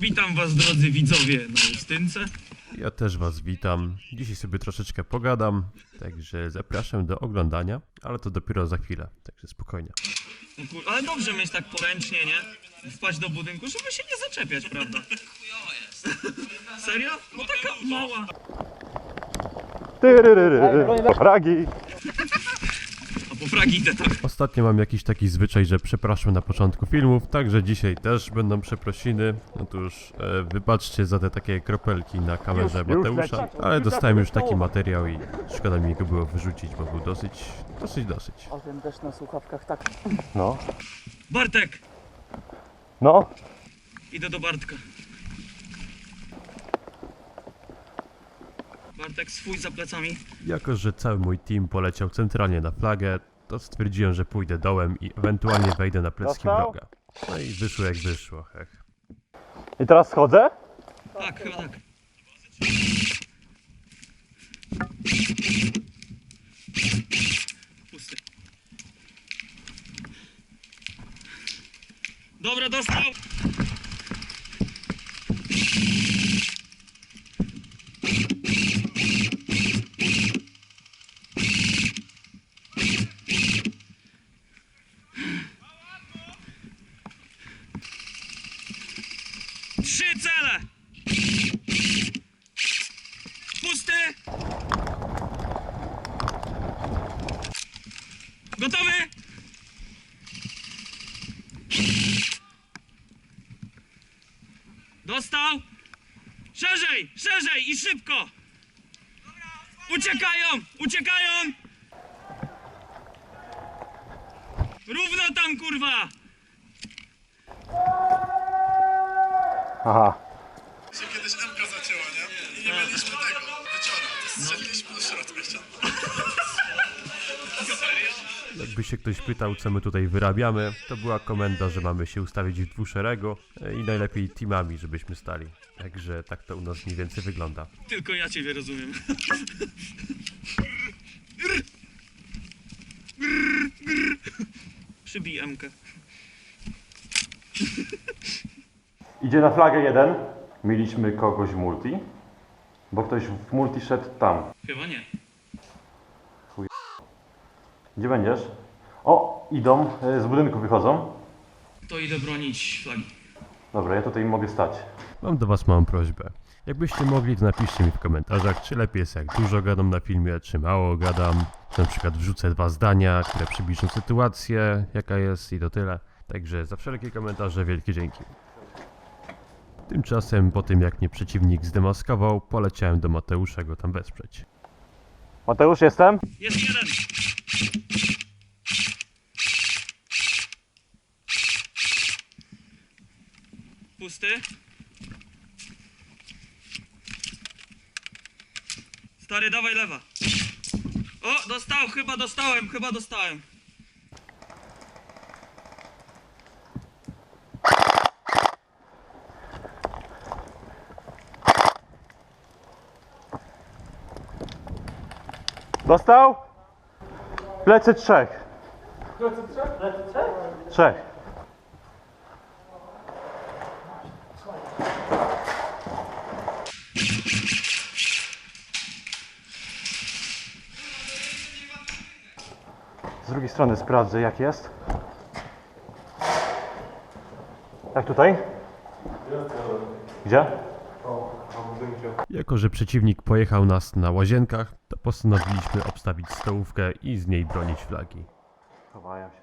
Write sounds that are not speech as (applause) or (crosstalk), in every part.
Witam was drodzy widzowie na Justynce. Ja też Was witam. Dzisiaj sobie troszeczkę pogadam, także zapraszam do oglądania, ale to dopiero za chwilę, także spokojnie. No kur... Ale dobrze mieć tak poręcznie, nie? Wpaść do budynku, żeby się nie zaczepiać, prawda? Serio? No taka mała. Fragi! A po fragi idę tak. Ostatnio mam jakiś taki zwyczaj, że przepraszam na początku filmów, także dzisiaj też będą przeprosiny. Otóż e, wybaczcie za te takie kropelki na kamerze Mateusza, ale dostałem już taki materiał i szkoda mi go było wyrzucić, bo był dosyć, dosyć, dosyć. A ten też na słuchawkach tak. No. Bartek! No. Idę do Bartka. Bartek, swój za plecami. Jako, że cały mój team poleciał centralnie na flagę, to stwierdziłem, że pójdę dołem i ewentualnie wejdę na plecki Dostał? wroga. No i wyszło jak wyszło, hech. I teraz schodzę? Tak, chyba tak. Pusty. Dobra, dostał! Gotowy? Dostał? Szerzej, szerzej i szybko! Uciekają, uciekają! Równo tam, kurwa! Aha. się kiedyś MK zacięła, nie? I nie mieliśmy tego, wieczora. To strzeliliśmy do środka ściany. Jakby się ktoś pytał, co my tutaj wyrabiamy, to była komenda, że mamy się ustawić w dwuszeregu e, i najlepiej teamami, żebyśmy stali. Także tak to u nas mniej więcej wygląda. Tylko ja ciebie rozumiem. Przybij Mkę. Idzie na flagę jeden. Mieliśmy kogoś w multi. Bo ktoś w multi szedł tam. Chyba nie. Gdzie będziesz? O, idą, e, z budynku wychodzą. To idę bronić flagi. Dobra, ja tutaj mogę stać. Mam do was małą prośbę. Jakbyście mogli, to napiszcie mi w komentarzach, czy lepiej jest jak dużo gadam na filmie, czy mało gadam. Czy na przykład wrzucę dwa zdania, które przybliżą sytuację, jaka jest i to tyle. Także za wszelkie komentarze wielkie dzięki. Tymczasem, po tym jak mnie przeciwnik zdemaskował, poleciałem do Mateusza go tam wesprzeć. Mateusz, jestem? Jest jeden! Pusty. Stary, dawaj lewa. O, dostał, chyba dostałem, chyba dostałem. Dostał? Plecy trzech. Plecy trzech? Trzech. Z drugiej strony sprawdzę jak jest. Jak tutaj? Gdzie? Jako, że przeciwnik pojechał nas na łazienkach, postanowiliśmy obstawić stołówkę i z niej bronić flagi. Chowają się.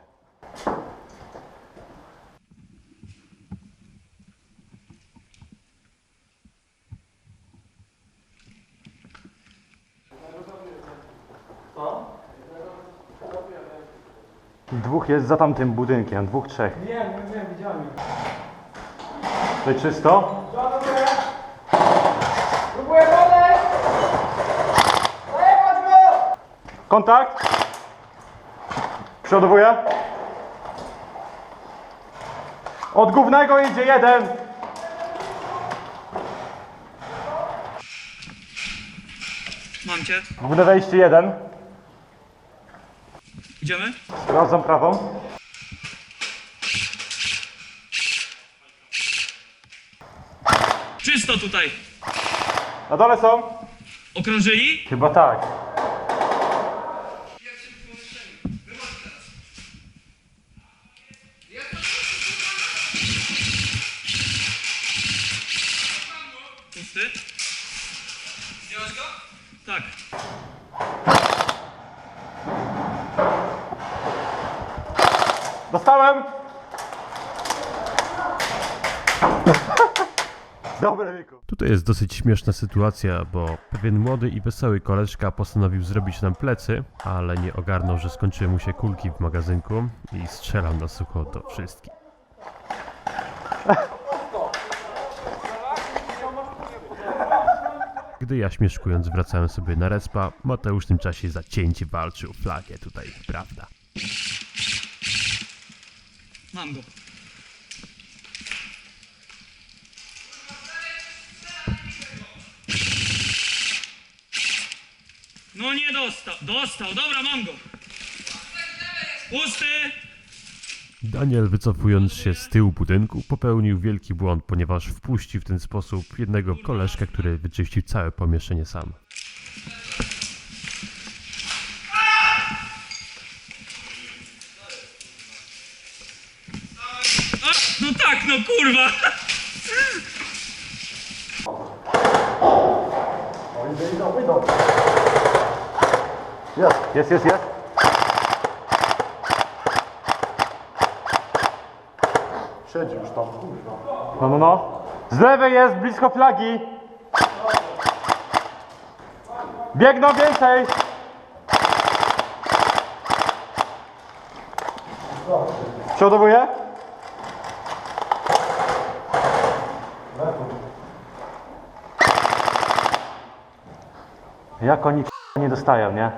Dwóch jest za tamtym budynkiem, dwóch, trzech. Nie, nie, nie, widziałem. Tutaj czysto? Kontakt! Przodowuję. Od głównego idzie jeden. Mam cię. Główne wejście jeden. Idziemy? Sprawdzam prawą. Czysto tutaj. Na dole są? Okrążyli? Chyba tak. Dostałem! Dobre, Miku. Tutaj jest dosyć śmieszna sytuacja, bo pewien młody i wesoły koleżka postanowił zrobić nam plecy, ale nie ogarnął, że skończyły mu się kulki w magazynku i strzelał na sucho do wszystkich. Gdy ja śmieszkując wracałem sobie na respa, Mateusz w tym czasie zacięcie walczył flagę tutaj, prawda? Mam go. No nie dostał. Dostał. Dobra, mam go. Pusty. Daniel, wycofując się z tyłu budynku, popełnił wielki błąd, ponieważ wpuścił w ten sposób jednego koleżkę, który wyczyścił całe pomieszczenie sam. A, no kurwa. Jest, jest, jest, jest. Siedzi już tam, kurwa. No, no, no. Z lewej jest, blisko flagi. Biegną więcej. Przodowuję. Jak oni nie dostają, nie?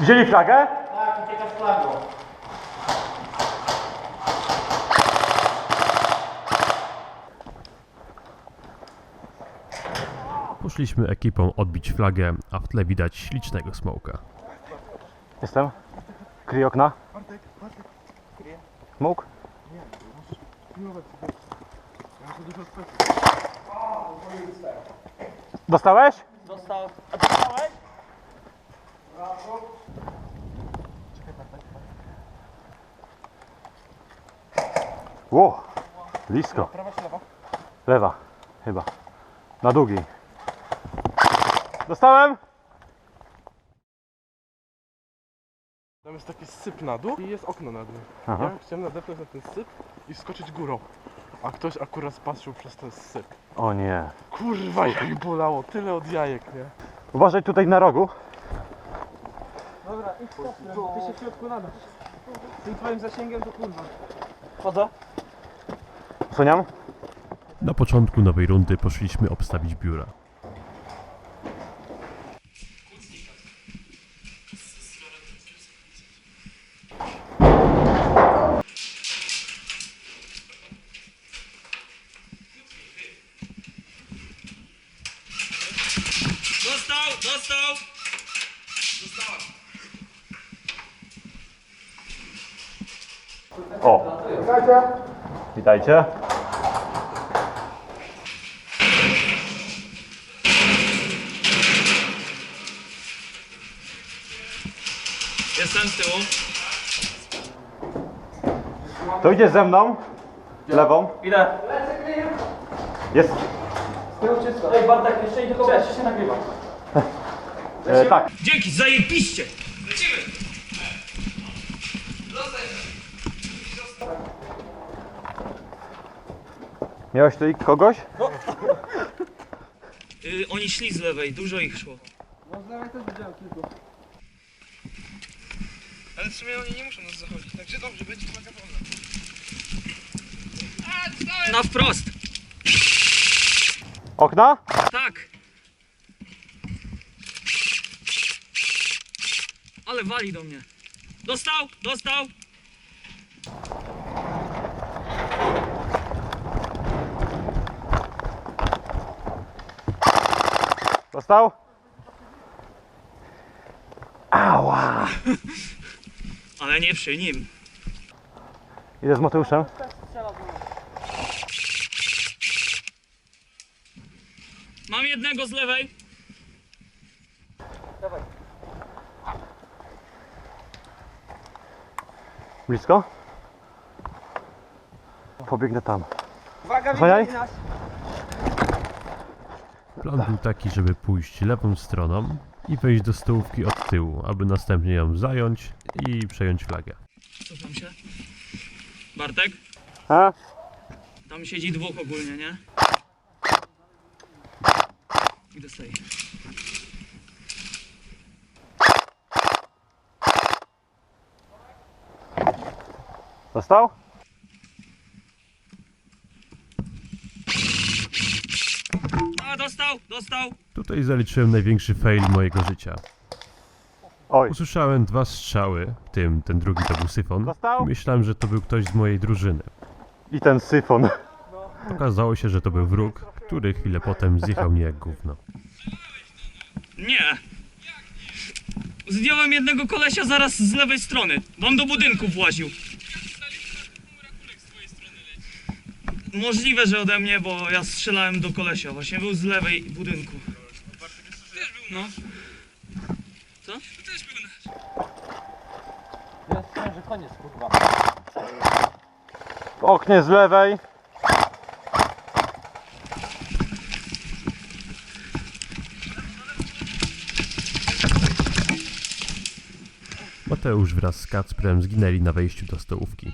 Wzięli flagę? Tak, ucieka z flagą. Poszliśmy ekipą odbić flagę, a w tle widać ślicznego smoka. Jestem. Kryj okna. Mógł? Dostałeś? Dostał. Dostałeś? Ło, blisko. Prawa czy lewa? Lewa, chyba. Na długi. Dostałem? Tam jest taki syp na dół i jest okno nad nim. Aha. Ja chciałem nadepnąć na ten syp i skoczyć górą. A ktoś akurat patrzył przez ten syp. O nie. Kurwa, jak mi bolało, tyle od jajek, nie? Uważaj tutaj na rogu. Dobra, idź Ty się w środku nadasz. Tym twoim zasięgiem to kurwa. Chodzę? Osłaniam. Na początku nowej rundy poszliśmy obstawić biura. Dostał, dostał. O. Witajcie. Jestem z tyłu. To idzie ze mną. Lewą. Idę. Jest. Z tyłu czysto. Ej Bartek, jeszcze idzie tylko wiesz, się nagrywa. E, tak. Dzięki, zajebiście. Lecimy. Miałeś tutaj kogoś? Y, oni szli z lewej, dużo ich szło. No z lewej też widziałem kilku. Ale w sumie oni nie muszą nas zachodzić, także dobrze, będzie flaga wolna. Na wprost. Okna? Tak. Ale wali do mnie. Dostał, dostał. Dostał? (laughs) Ała. Ale nie przy nim. Idę z Mateuszem. Mam jednego z lewej. Blisko? Pobiegnę tam. Uwaga, nas! Plan był taki, żeby pójść lewą stroną i wejść do stołówki od tyłu, aby następnie ją zająć i przejąć flagę. Cofam się. Bartek? A? Tam siedzi dwóch ogólnie, nie? I dostaję. Dostał? Dostał, dostał. Tutaj zaliczyłem największy fail mojego życia. Oj. Usłyszałem dwa strzały, w tym ten drugi to był syfon Dostał? i myślałem, że to był ktoś z mojej drużyny. I ten syfon. Okazało się, że to był wróg, który chwilę potem zjechał mnie jak gówno. Nie. Zdjąłem jednego kolesia zaraz z lewej strony, bo on do budynku właził. Możliwe, że ode mnie, bo ja strzelałem do kolesia. Właśnie był z lewej budynku. No. Co? Też był nasz. Ja słyszałem, że koniec, kurwa. W oknie z lewej. Mateusz wraz z Kacprem zginęli na wejściu do stołówki.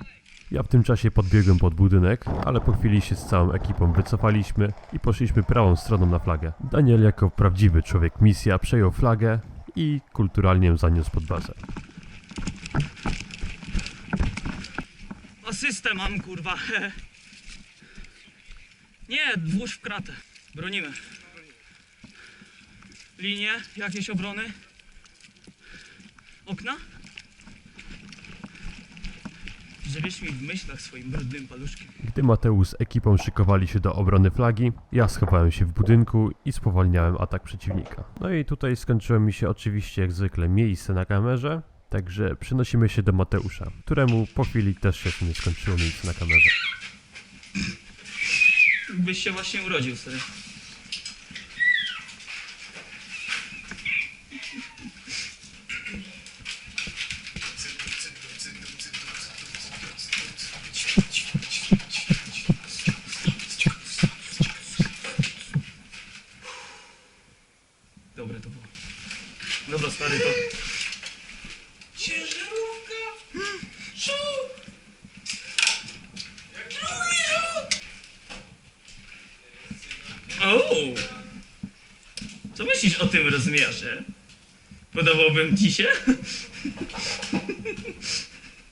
Ja w tym czasie podbiegłem pod budynek, ale po chwili się z całą ekipą wycofaliśmy i poszliśmy prawą stroną na flagę. Daniel jako prawdziwy człowiek misja przejął flagę i kulturalnie ją zaniósł pod bazę. Asystę mam, kurwa. (laughs) Nie, włóż w kratę. Bronimy. Linie, jakieś obrony? Okna? Żebyś mi w myślach swoim brudnym paluszkiem. Gdy Mateusz z ekipą szykowali się do obrony flagi, ja schowałem się w budynku i spowalniałem atak przeciwnika. No i tutaj skończyło mi się oczywiście jak zwykle miejsce na kamerze, także przenosimy się do Mateusza, któremu po chwili też się nie skończyło miejsce na kamerze. Byś się właśnie urodził, stary. Dobra, stary, to... Ciężarówka! Co? O! Co myślisz o tym rozmiarze? Podobałbym ci się?